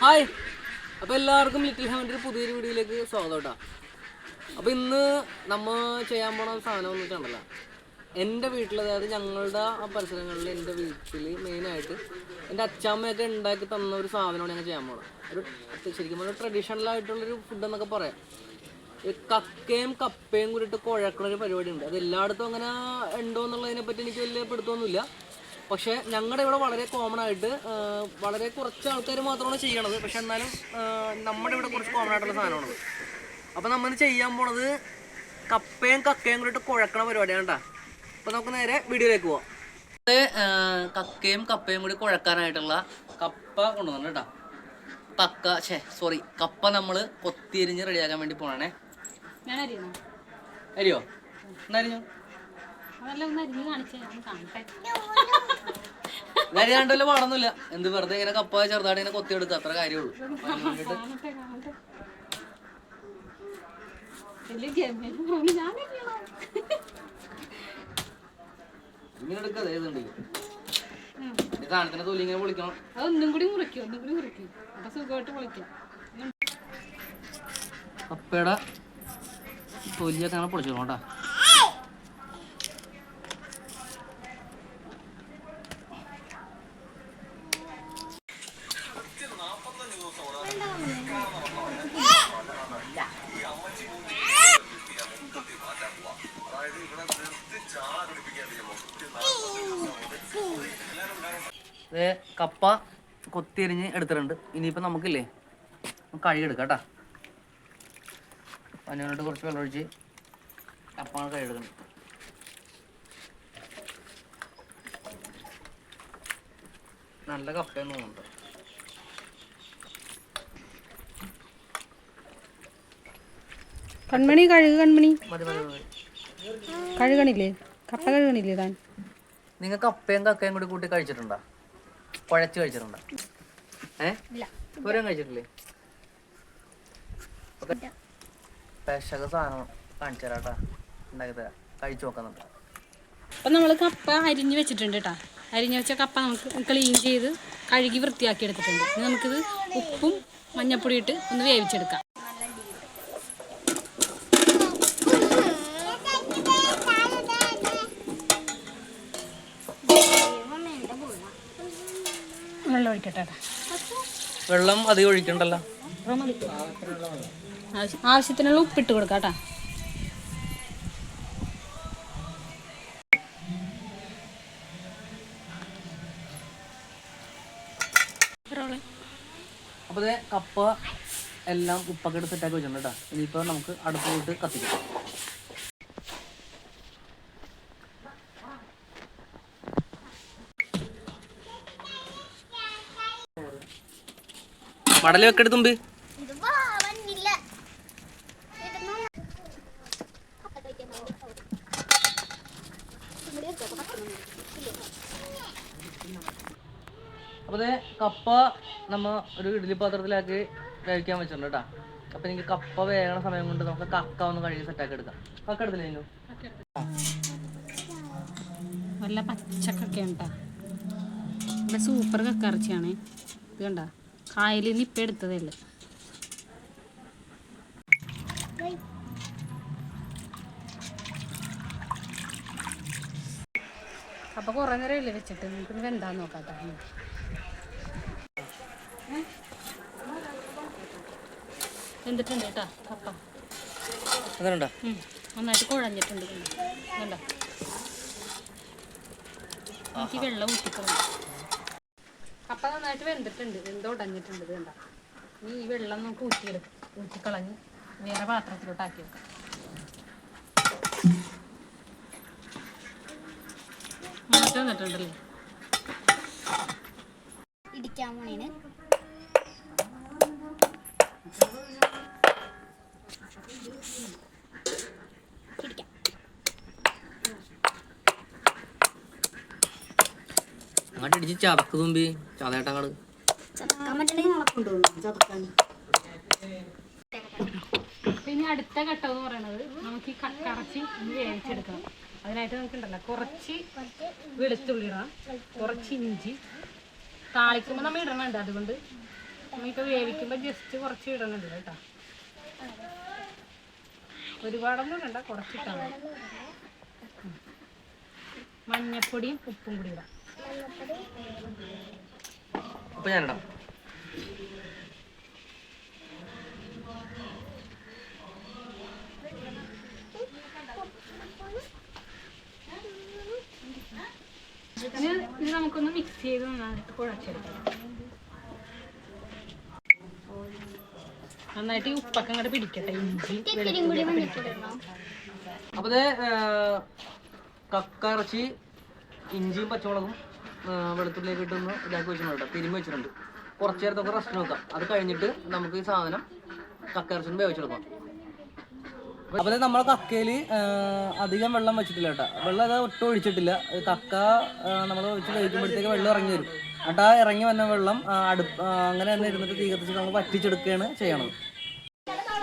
Hi. അപ്പോൾ എല്ലാവർക്കും little ഹെവന്റെ പുതിയൊരു വീഡിയോയിലേക്ക് സ്വാഗതം കേട്ടോ. അപ്പോൾ ഇന്ന് നമ്മ ചെയ്യാൻ പോണ സാധനം വന്നിട്ടുണ്ടല്ലോ എന്റെ വീട്ടിൽ അതായത് ഞങ്ങളുടെ ആ പരിസരങ്ങളിൽ എന്റെ വീട്ടിൽ മെയിനായിട്ട് എന്റെ അച്ചാമ്മയൊക്കെ ഉണ്ടാക്കി തന്ന ഒരു സാധനമാണ് ഞങ്ങൾ ചെയ്യാൻ പോണത്. ഒരു ശരിക്കും പറഞ്ഞാൽ ട്രഡീഷണൽ ആയിട്ടുള്ളൊരു ഫുഡ് എന്നൊക്കെ പറയാം. ഈ കക്കയും കപ്പയും കൂടിയിട്ട് കുഴക്കണ ഒരു പരിപാടി ഉണ്ട് അത് എല്ലായിടത്തും അങ്ങനെ ഉണ്ടോ എന്നുള്ളതിനെ പറ്റി എനിക്ക് വലിയ പിടുത്തമൊന്നുമില്ല. പക്ഷേ ഞങ്ങളുടെ ഇവിടെ വളരെ കോമൺ ആയിട്ട് വളരെ കുറച്ച് ആൾക്കാർ മാത്രമാണ് ചെയ്യണത്. പക്ഷെ എന്നാലും നമ്മുടെ ഇവിടെ കുറച്ച് കോമൺ ആയിട്ടുള്ള സാധനമാണ്. അപ്പോൾ നമ്മൾ ചെയ്യാൻ പോണത് കപ്പയും കക്കയും കൂടിയിട്ട് കുഴക്കണ പരിപാടിയാണ് കേട്ടോ അപ്പോൾ നമുക്ക് നേരെ വീഡിയോയിലേക്ക് പോവാം. അത് കക്കയും കപ്പയും കൂടി കുഴക്കാനായിട്ടുള്ള കപ്പ കൊണ്ടുവന്നു കേട്ടോ കക്ക ഛേ സോറി കപ്പ നമ്മൾ കൊത്തിയരിഞ്ഞ് റെഡിയാക്കാൻ വേണ്ടി പോണേ അരിയോ? എന്നരിഞ്ഞു അതല്ല കണ്ടല്ലോ പാടൊന്നുമില്ല. എന്ത് വെറുതെ ഇങ്ങനെ കപ്പ ചെറുതായിട്ട് ഇങ്ങനെ കൊത്തിയെടുക്കുക അത്ര കാര്യമുള്ളൂ. അപ്പയുടെ ഇങ്ങനെ എടുക്കാതെ ഏതുണ്ടെങ്കിൽ സാധനത്തിന്റെ തൊലി ഇങ്ങനെ പൊളിക്കണം. അതൊന്നും കൂടി മുറിക്കും ഒന്നും കൂടി മുറിക്കും. അപ്പൊ സുഖമായിട്ട് പൊളിക്കാം. കപ്പയുടെ തൊലിയൊക്കെ അങ്ങനെ പൊളിച്ചോളൂ കേട്ടോ. കൊത്തിയരിഞ്ഞ് എടുത്തിട്ടുണ്ട്. ഇനിയിപ്പോൾ നമുക്കില്ലേ നമുക്ക് കഴുകിയെടുക്കാം കേട്ടോ. പഞ്ഞോട്ട് കുറച്ച് വെള്ളം ഒഴിച്ച് കഴുകുന്നത് നല്ല കപ്പയെന്ന് തോന്നുന്നുണ്ട്. കൺമണി കഴുകു കൺമണി. കഴുകണില്ലേ? കപ്പ കഴുകണില്ലേ താൻ? നിങ്ങൾ കപ്പയും കക്കയും കൂടി കൂട്ടി കഴിച്ചിട്ടുണ്ടോ? കുഴച്ച് കഴിച്ചിട്ടുണ്ടോ? ഏ? ഇവരും കഴിച്ചിട്ടില്ലേ? പെശക സാധനം കാണിച്ചു തരാട്ടാ ഉണ്ടാക്കി തരാം. കഴിച്ചു നോക്കുന്നുണ്ട്. അപ്പം നമ്മൾ കപ്പ അരിഞ്ഞു വെച്ചിട്ടുണ്ട് കേട്ടോ അരിഞ്ഞു വെച്ച കപ്പ നമുക്ക് ക്ലീൻ ചെയ്ത് കഴുകി വൃത്തിയാക്കി എടുത്തിട്ടുണ്ട്. ഇനി നമുക്കിത് ഉപ്പും മഞ്ഞപ്പൊടി ഇട്ട് ഒന്ന് വേവിച്ചെടുക്കാം. വെള്ളം ഒഴിക്കട്ടെ. വെള്ളം അധികം ഒഴിക്കണ്ടല്ലോ. ആവശ്യത്തിനുള്ള ഉപ്പിട്ട് കൊടുക്കാം കേട്ടോ. അപ്പോൾ കപ്പ എല്ലാം ഉപ്പൊക്കെ എടുത്തിട്ടൊക്കെ വെച്ചിട്ടുണ്ട് കേട്ടോ. ഇനിയിപ്പോൾ നമുക്ക് അടുപ്പിലോട്ട് കത്തിക്കാം. മടൽ വെക്കെടുത്ത് തുമ്പി ഇത് വന്നില്ല. അപ്പോൾ കപ്പ നമ്മ ഒരു ഇഡ്ഡലി പാത്രത്തിലാക്കി കഴിക്കാൻ വെച്ചിട്ടുണ്ട് കേട്ടോ. അപ്പൊ എനിക്ക് കപ്പ വേകണ സമയം കൊണ്ട് നമുക്ക് കക്ക ഒന്ന് കഴുകി സെറ്റാക്കി എടുക്കാം. കക്ക എടുത്തില്ലേ നല്ല പച്ചക്കൊക്കെ ഉണ്ടാ ഇവിടെ സൂപ്പർ കക്കറച്ചിയാണ് ഇത് കണ്ട? കായലിൽ നിന്ന് ഇപ്പം എടുത്തതേ ഉള്ളു അപ്പൊ കുറെ നേരം ഇല്ലേ വെച്ചിട്ട്? നമുക്ക് വെന്താന്ന് നോക്കാം കേട്ടോ വെന്തിട്ടുണ്ട് കേട്ടോ കപ്പ. നന്നായിട്ട് കുഴഞ്ഞിട്ടുണ്ട് കണ്ടോ? എനിക്ക് വെള്ളം ഊറ്റിക്കളഞ്ഞു കപ്പ നന്നായിട്ട് വെന്തിട്ടുണ്ട്. എന്തോ ഉടഞ്ഞിട്ടുണ്ട് ഇത് കണ്ട? ഇനി ഈ വെള്ളം നമുക്ക് ഊറ്റിയെടുക്കും. ഊറ്റിക്കളഞ്ഞ് വേറെ പാത്രത്തിലോട്ട് ആക്കി വെക്കാം. മാറ്റം വന്നിട്ടുണ്ടല്ലേ? ഇടിക്കാൻ പോണേന്. ഇടിച്ച് ചതക്ക് തുമ്പി ചതേട്ടങ്ങട്. പിന്നെ അടുത്ത ഘട്ടം എന്ന് പറയുന്നത് നമുക്ക് ഈ കറച്ചി വേവിച്ചെടുക്കാം അതിനായിട്ട് നമുക്ക് ഉണ്ടല്ലോ കുറച്ച് വെളുത്തുള്ളി ഇടണം. കുറച്ച് ഇഞ്ചി. താളിക്കുമ്പോൾ നമ്മൾ ഇടണുണ്ട് അതുകൊണ്ട്. നമ്മളിപ്പോൾ വേവിക്കുമ്പോൾ ജസ്റ്റ് കുറച്ച് ഇടണുണ്ട് കേട്ടോ. ഒരുപാടൊന്നും ഇടണ്ട കുറച്ചിട്ടാണ്. മഞ്ഞപ്പൊടിയും ഉപ്പും കൂടി ഇടാം. അപ്പൊ ഞാനിടാം. ഇത് നമുക്കൊന്ന് മിക്സ് ചെയ്ത് നന്നായിട്ട് കുഴച്ചെടുക്കാം. നന്നായിട്ട് ഈ ഉപ്പൊക്കെ അങ്ങോട്ട് പിടിക്കട്ടെ ഇഞ്ചി അപ്പൊ കക്കറച്ചി കക്ക ഇഞ്ചിയും പച്ചമുളകും വെളുത്തുള്ളിയൊക്കെ ഇട്ടൊന്ന് ഇതാക്കി വെച്ചിട്ടുണ്ട് കേട്ടോ. വെച്ചിട്ടുണ്ട്. കുറച്ച് നേരത്തൊക്കെ റെസ്റ്റ് നോക്കാം. അത് കഴിഞ്ഞിട്ട് നമുക്ക് ഈ സാധനം കക്ക ഇറച്ചി വേവിച്ചെടുക്കാം അപ്പോൾ നമ്മളെ കക്കയിൽ അധികം വെള്ളം വെച്ചിട്ടില്ല കേട്ടോ. വെള്ളം അത് ഒട്ടും ഒഴിച്ചിട്ടില്ല. കക്ക നമ്മൾ വെച്ച് കഴിക്കുമ്പോഴത്തേക്ക് വെള്ളം ഇറങ്ങി വരും. എന്നിട്ട് ആ ഇറങ്ങി വന്ന വെള്ളം അടുപ്പ് അങ്ങനെ തന്നെ ഇരുന്നിട്ട് തീ കത്തിച്ച് നമ്മൾ വറ്റിച്ചെടുക്കുകയാണ് ചെയ്യണത്.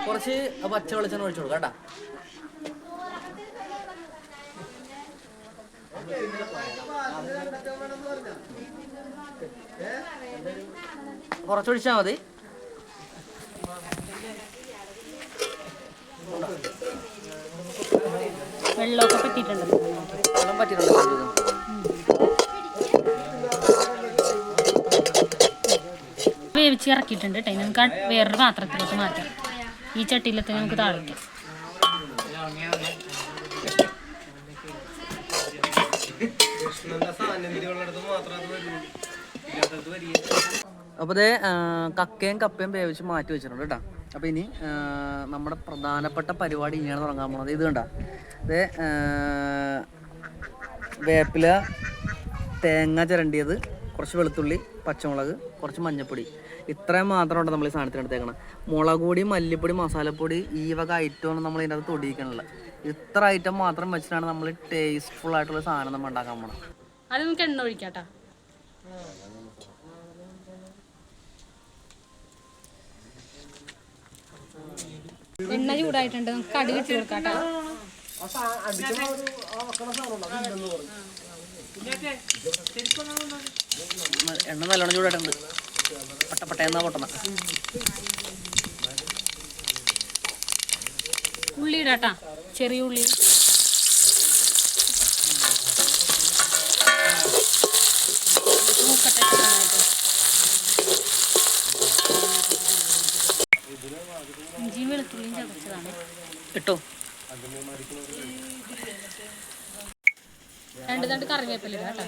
കുറച്ച് പച്ച വെളിച്ചെണ്ണ ഒഴിച്ചു കൊടുക്കാം കേട്ടോ. കുറച്ചൊഴിച്ചാൽ മതി. വെള്ളമൊക്കെ വെള്ളം പറ്റിയിട്ടുണ്ട് വേവിച്ച് ഇറക്കിയിട്ടുണ്ട് കേട്ടോ നമുക്ക് വേറൊരു പാത്രത്തിലോട്ട് മാറ്റാം. ഈ ചട്ടിയിലത്തെ നമുക്ക് താളിക്കാം. അപ്പോൾ ഇതേ കക്കയും കപ്പയും വേവിച്ച് മാറ്റി വെച്ചിട്ടുണ്ട് കേട്ടോ. അപ്പോൾ ഇനി നമ്മുടെ പ്രധാനപ്പെട്ട പരിപാടി ഇനിയാണ് തുടങ്ങാൻ പോണത്. ഇത് കണ്ട? ഇതേ വേപ്പില തേങ്ങ ചിരണ്ടിയത് കുറച്ച് വെളുത്തുള്ളി പച്ചമുളക് കുറച്ച് മഞ്ഞൾപ്പൊടി ഇത്രയും മാത്രമാണ് നമ്മൾ ഈ സാധനത്തിന് എടുത്തേക്കണം? മുളക് പൊടി മല്ലിപ്പൊടി മസാലപ്പൊടി ഈ വക ഐറ്റമാണ് നമ്മൾ ഇതിനകത്ത് അകത്ത് തൊടിയിക്കണില്ല ഇത്ര ഐറ്റം മാത്രം വെച്ചിട്ടാണ് നമ്മൾ ടേസ്റ്റ്ഫുൾ ആയിട്ടുള്ള സാധനം നമ്മൾ ഉണ്ടാക്കാൻ പോണത്. അത് നമുക്ക് എണ്ണ ഒഴിക്കാട്ടാ. എണ്ണ ചൂടായിട്ടുണ്ട് നമുക്ക് കടുക് ഇട്ട് കൊടുക്കാട്ടോ എണ്ണ നല്ലോണം ചൂടായിട്ടുണ്ട്. പട്ടപ്പട്ട എന്നാ പൊട്ടണ ഉള്ളി ഇടാട്ടാ ചെറിയ ഉള്ളി. വെളുത്തുള്ളിയും ചതച്ചതാണ് ഇട്ടോ. രണ്ട് രണ്ട് കറിവേപ്പില കേട്ടോ.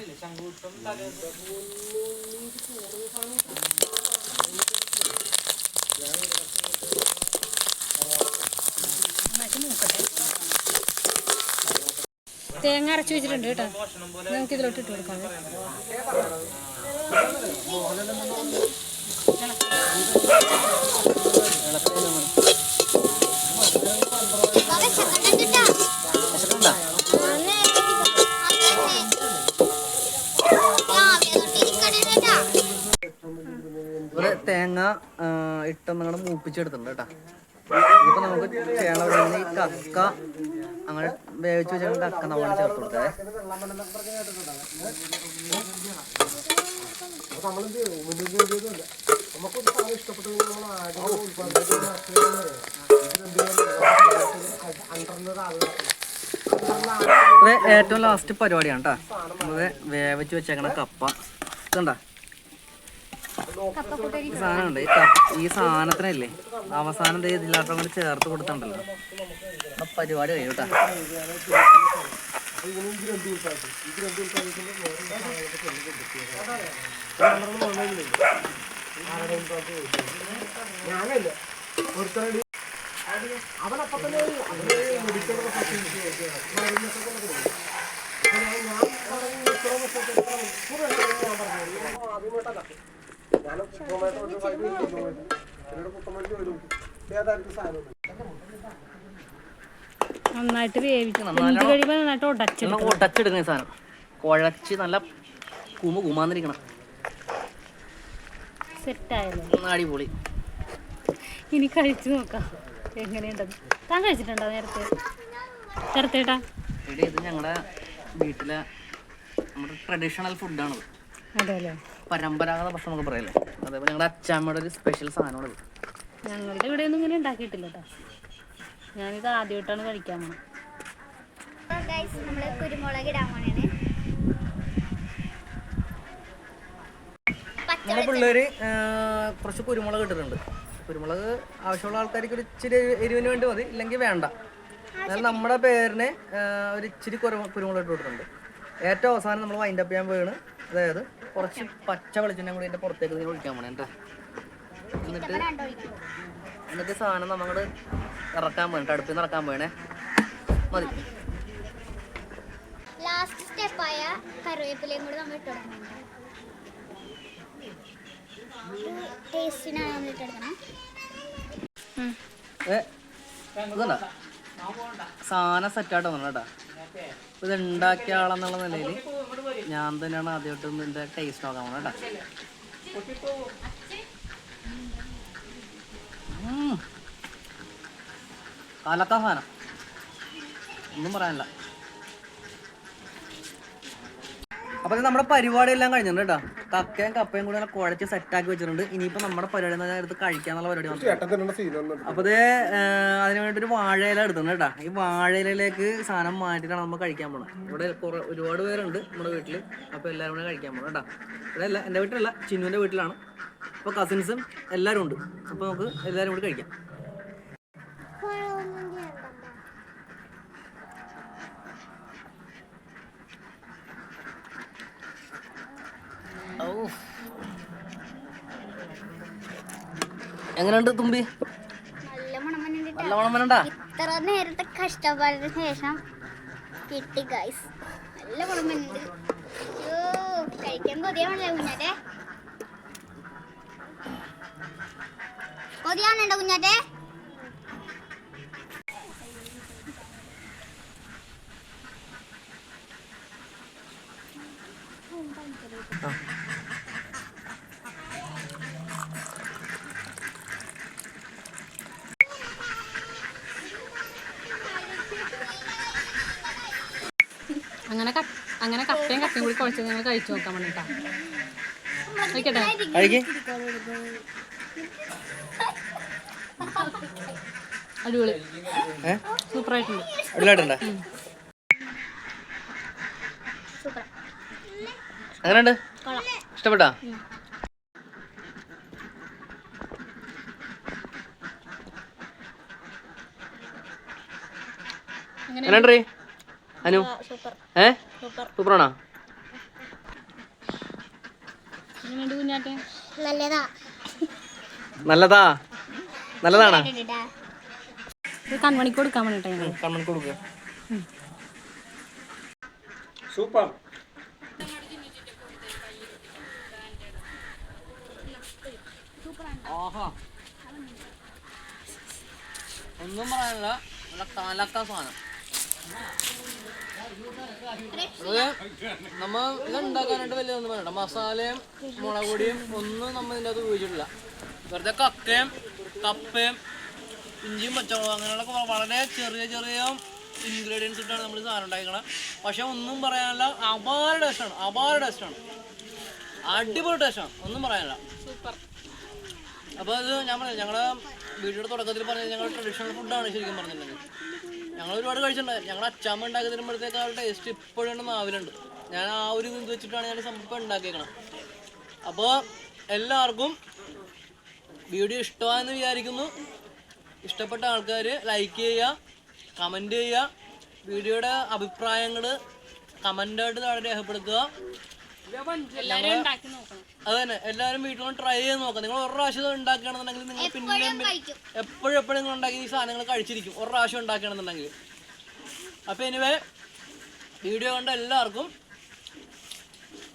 തേങ്ങ അരച്ച് വെച്ചിട്ടുണ്ട് കേട്ടോ. നമുക്ക് ഇതിലോട്ട് ഇട്ട് കൊടുക്കാം? ഇട്ടൊന്നും കൂടെ മൂപ്പിച്ചെടുത്തിട്ടുണ്ട് കേട്ടാ. ഇപ്പൊ നമുക്ക് ചെയ്യണ ഈ കക്ക അങ്ങനെ വേവിച്ച് വെച്ചാൽ കക്ക നമ്മൾ ചേർത്ത് കൊടുത്തേ. ഏറ്റവും ലാസ്റ്റ് പരിപാടിയാണ് കേട്ടോ. നമ്മൾ വേവിച്ച് വെച്ചേക്കണ കപ്പ. ഇതുണ്ടാ? സാധനമുണ്ട്. ഈ സാധനത്തിനല്ലേ അവസാനം ഇതില്ലാത്ത കൊണ്ട് ചേർത്ത് കൊടുത്തണ്ടല്ലോ. ആ പരിപാടി കഴിയും കേട്ടാ നന്നായിട്ട് എന്ത് കഴിയുമ്പോൾ നന്നായിട്ട് ഉടച്ചെടുക്കും നമ്മൾ ഉടച്ചെടുക്കുന്ന ഈ സാധനം. കുഴച്ച് നല്ല കുമ കുമാന്നിരിക്കണം. സെറ്റായല്ലോ അടിപൊളി. ഇനി കഴിച്ചു നോക്കാം. എങ്ങനെയുണ്ടെന്ന്. താൻ കഴിച്ചിട്ടുണ്ടോ നേരത്തെ? നേരത്തേട്ടാ. ഇത് ഞങ്ങളുടെ വീട്ടിലെ നമ്മുടെ ട്രഡീഷണൽ ഫുഡാണത് അതെ അല്ലേ പരമ്പരാഗത ഭക്ഷണം എന്നൊക്കെ പറയല്ലേ? അതേപോലെ ഞങ്ങളുടെ അച്ചാമ്മയുടെ ഒരു സ്പെഷ്യൽ സാധനമാണത്. ഞങ്ങളുടെ ഇവിടെ ഒന്നും ഇങ്ങനെ ഉണ്ടാക്കിയിട്ടില്ല കേട്ടോ ഞാനിത് ആദ്യമായിട്ടാണ് കഴിക്കാൻ പോണത്. നമ്മൾ കുരുമുളക് ഇടാൻ പോണേണ്. നമ്മുടെ പിള്ളേര് കുറച്ച് കുരുമുളക് ഇട്ടിട്ടുണ്ട്. കുരുമുളക് ആവശ്യമുള്ള ആൾക്കാർക്ക് ഒരു ഇച്ചിരി എരിവിന് വേണ്ടി മതി ഇല്ലെങ്കിൽ വേണ്ട. എന്നാൽ നമ്മുടെ പേരിന് ഒരു ഇച്ചിരി കുരു- കുരുമുളക് ഇട്ടിട്ടുണ്ട് കൊടുത്തിട്ടുണ്ട്. ഏറ്റവും അവസാനം നമ്മൾ വൈൻഡപ്പ് ചെയ്യാൻ പോയാണ് അതായത് കുറച്ച് പച്ച വെളിച്ചെണ്ണ കൂടി എന്റെ പുറത്തേക്ക് നിങ്ങൾ ഒഴിക്കാൻ പോണേ എന്താ എന്നിട്ട് എന്നിട്ട് സാധനം നമ്മൾ ഇറക്കാൻ പോകണം അടുപ്പിൽ നിന്ന് ഇറക്കാൻ പോയണേ മതി. ലാസ്റ്റ് സ്റ്റെപ്പായ കറിവേപ്പിലയും കൂടി നമ്മൾ ഇട്ട് കൊടുക്കണം. ടേസ്റ്റിനാണ് നമ്മൾ ഇട്ട് കൊടുക്കണം. ഏ ഇതല്ല സാധനം സെറ്റായിട്ട് വന്നു കേട്ടോ. ഇത് ഉണ്ടാക്കിയ ആളെന്നുള്ള നിലയിൽ ഞാൻ തന്നെയാണ് ആദ്യമായിട്ട് ഇതിന്റെ ടേസ്റ്റ് നോക്കാൻ പോണേ കേട്ടോ. കലക്ക സാധനം. ഒന്നും പറയാനില്ല. അപ്പൊ നമ്മുടെ പരിപാടി എല്ലാം കഴിഞ്ഞിട്ടുണ്ട് കേട്ടോ കക്കയും കപ്പയും കൂടി നല്ല കുഴച്ച് സെറ്റാക്കി വെച്ചിട്ടുണ്ട്. ഇനിയിപ്പോ നമ്മുടെ പരിപാടി എന്ന് പറഞ്ഞാൽ എടുത്ത് കഴിക്കാന്നുള്ള പരിപാടി സീനൊന്നും അപ്പൊ ഇത് അതിന് വേണ്ടി ഒരു വാഴയില എടുത്തിട്ടുണ്ട് കേട്ടാ. ഈ വാഴയിലേക്ക് സാധനം മാറ്റിയിട്ടാണ് നമ്മൾ കഴിക്കാൻ പോണത്. ഇവിടെ കുറെ ഒരുപാട് പേരുണ്ട് നമ്മുടെ വീട്ടിൽ. അപ്പൊ എല്ലാവരും കൂടെ കഴിക്കാൻ പോണം കേട്ടാ. ഇവിടെ അല്ല എന്റെ വീട്ടിലല്ല ചിന്നുവിന്റെ വീട്ടിലാണ്. അപ്പൊ കസിൻസും എല്ലാവരും ഉണ്ട്. അപ്പൊ നമുക്ക് എല്ലാവരും കൂടി കഴിക്കാം. എങ്ങനെയുണ്ട് തുമ്പി? നല്ല മണം ഇത്ര നേരത്തെ കഷ്ടപ്പാടിന് ശേഷം കിട്ടി ഗൈസ് നല്ല മണം കഴിക്കാൻ കൊതിയാണല്ലേ കുഞ്ഞാറ്റെ. കൊതിയാണുണ്ടോ കുഞ്ഞാറ്റെ? അങ്ങനെ അങ്ങനെ കപ്പയും കപ്പയും കൂടി കുഴച്ച് നിങ്ങൾ കഴിച്ചു നോക്കാൻ വേണ്ടിട്ടാ. കഴിക്കട്ടെ? കഴിക്ക്. അടിപൊളി. സൂപ്പർ ആയിട്ടുണ്ട് എങ്ങനെയുണ്ട്? ഇഷ്ടപ്പെട്ടാ? എങ്ങനെയുണ്ട്? അനു. സൂപ്പർ. ഏ? സൂപ്പറാണോ? നല്ലതാ. നല്ലതാ? നല്ലതാണോ? ഇത് കൺമണിക്ക് കൊടുക്കാൻ വേണ്ടിട്ടാ ഞങ്ങൾ കണ്ണൻ കൊടുക്കുക സൂപ്പർ. ആഹാ. ഒന്നും പറയാനില്ല. നല്ല കാലക്ക സാധനം. നമ്മ ഇത് ഉണ്ടാക്കാനായിട്ട് വലിയ ഒന്നും വേണ്ട. മസാലയും മുളക് പൊടിയും ഒന്നും നമ്മൾ ഇതിന്റെ അകത്ത് ഉപയോഗിച്ചിട്ടില്ല. വെറുതെ കക്കയും കപ്പയും ഇഞ്ചിയും പച്ചമുളകും അങ്ങനെയുള്ള വളരെ ചെറിയ ചെറിയ ഇൻഗ്രീഡിയൻസ് ഇട്ടാണ് നമ്മൾ സാധനം ഉണ്ടാക്കുന്നത് പക്ഷെ ഒന്നും പറയാനില്ല. അപാര ടേസ്റ്റാണ് അപാര ടേസ്റ്റാണ് അടിപൊളി ടേസ്റ്റാണ് ഒന്നും പറയാനില്ല. സൂപ്പർ. അപ്പോൾ അത് ഞാൻ പറഞ്ഞു ഞങ്ങളുടെ വീഡിയോയുടെ തുടക്കത്തിൽ പറഞ്ഞത് ഞങ്ങളുടെ ട്രഡീഷണൽ ഫുഡാണ് ശരിക്കും പറഞ്ഞിട്ടുണ്ടെങ്കിൽ. ഞങ്ങൾ ഒരുപാട് കഴിച്ചിട്ടുണ്ടായിരുന്നു. ഞങ്ങൾ അച്ചാമ്മ ഉണ്ടാക്കി തരുമ്പോഴത്തേക്ക് ആ ഒരു ടേസ്റ്റ് ഇപ്പോഴും ഉണ്ട് ഞാൻ ആ ഒരു ഇത് വെച്ചിട്ടാണ് ഞാൻ സംഭവം ഉണ്ടാക്കിയേക്കണം അപ്പോൾ എല്ലാവർക്കും വീഡിയോ ഇഷ്ടമാണെന്ന് വിചാരിക്കുന്നു. ഇഷ്ടപ്പെട്ട ആൾക്കാർ ലൈക്ക് ചെയ്യുക കമന്റ് ചെയ്യുക വീഡിയോയുടെ അഭിപ്രായങ്ങൾ കമന്റായിട്ട് താഴെ രേഖപ്പെടുത്തുക. എല്ലാവരും ഉണ്ടാക്കി നോക്കണം. അത് തന്നെ എല്ലാവരും വീട്ടിലും ട്രൈ ചെയ്ത് നോക്കാം. നിങ്ങൾ ഒരു പ്രാവശ്യം ഉണ്ടാക്കുകയാണെന്നുണ്ടെങ്കിൽ നിങ്ങൾ പിന്നെ എപ്പോഴും എപ്പോഴും നിങ്ങൾ ഉണ്ടാക്കി ഈ സാധനങ്ങൾ കഴിച്ചിരിക്കും. ഒരു പ്രാവശ്യം ഉണ്ടാക്കുകയാണെന്നുണ്ടെങ്കിൽ. അപ്പോൾ എനിവേ വീഡിയോ കണ്ട എല്ലാവർക്കും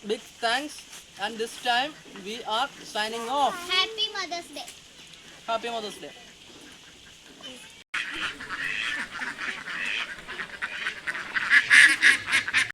big thanks and this time we are signing off happy mother's day happy mother's day